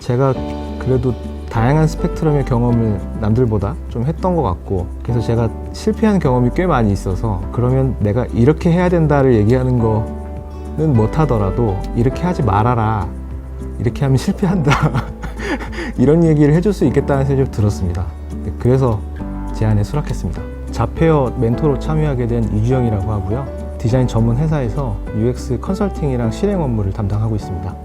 제가 그래도 다양한 스펙트럼의 경험을 남들보다 좀 했던 것 같고 그래서 제가 실패한 경험이 꽤 많이 있어서 그러면 내가 이렇게 해야 된다를 얘기하는 거는 못하더라도 이렇게 하지 말아라 이렇게 하면 실패한다 이런 얘기를 해줄 수 있겠다는 생각이 들었습니다. 네, 그래서 제안에 수락했습니다 자페어 멘토로 참여하게 된 이주영이라고 하고요 디자인 전문 회사에서 UX 컨설팅이랑 실행 업무를 담당하고 있습니다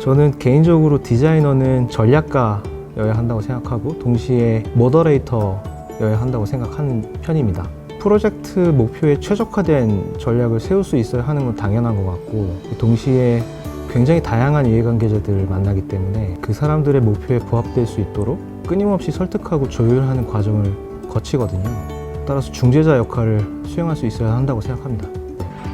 저는 개인적으로 디자이너는 전략가여야 한다고 생각하고 동시에 모더레이터여야 한다고 생각하는 편입니다. 프로젝트 목표에 최적화된 전략을 세울 수 있어야 하는 건 당연한 것 같고 동시에 굉장히 다양한 이해관계자들을 만나기 때문에 그 사람들의 목표에 부합될 수 있도록 끊임없이 설득하고 조율하는 과정을 거치거든요. 따라서 중재자 역할을 수행할 수 있어야 한다고 생각합니다.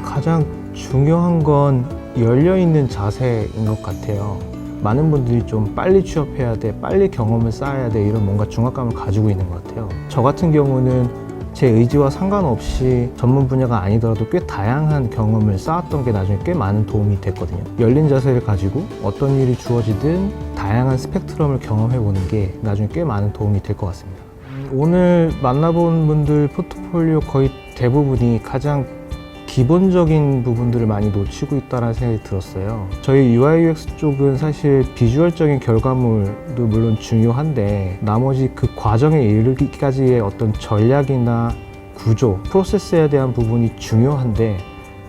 가장 중요한 건 열려있는 자세인 것 같아요. 많은 분들이 좀 빨리 취업해야 돼, 빨리 경험을 쌓아야 돼, 이런 뭔가 중압감을 가지고 있는 것 같아요. 저 같은 경우는 제 의지와 상관없이 전문 분야가 아니더라도 꽤 다양한 경험을 쌓았던 게 나중에 꽤 많은 도움이 됐거든요. 열린 자세를 가지고 어떤 일이 주어지든 다양한 스펙트럼을 경험해 보는 게 나중에 꽤 많은 도움이 될 것 같습니다. 오늘 만나본 분들 포트폴리오 거의 대부분이 가장 기본적인 부분들을 많이 놓치고 있다는 생각이 들었어요. 저희 UI UX 쪽은 사실 비주얼적인 결과물도 물론 중요한데 나머지 그 과정에 이르기까지의 어떤 전략이나 구조, 프로세스에 대한 부분이 중요한데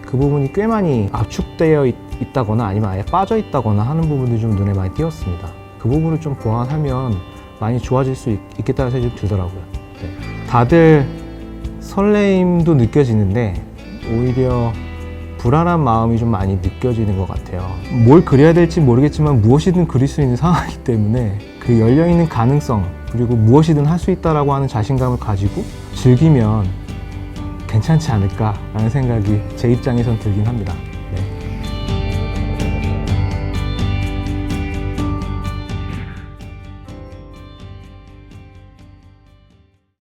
그 부분이 꽤 많이 압축되어 있, 다 거나 아니면 아예 빠져 있다거나 하는 부분들이 좀 눈에 많이 띄었습니다. 그 부분을 좀 보완하면 많이 좋아질 수 있, 겠다는 생각이 좀 들더라고요. 네. 다들 설레임도 느껴지는데 오히려 불안한 마음이 좀 많이 느껴지는 것 같아요. 뭘 그려야 될지 모르겠지만 무엇이든 그릴 수 있는 상황이기 때문에 그 열려 있는 가능성 그리고 무엇이든 할 수 있다라고 하는 자신감을 가지고 즐기면 괜찮지 않을까라는 생각이 제 입장에선 들긴 합니다.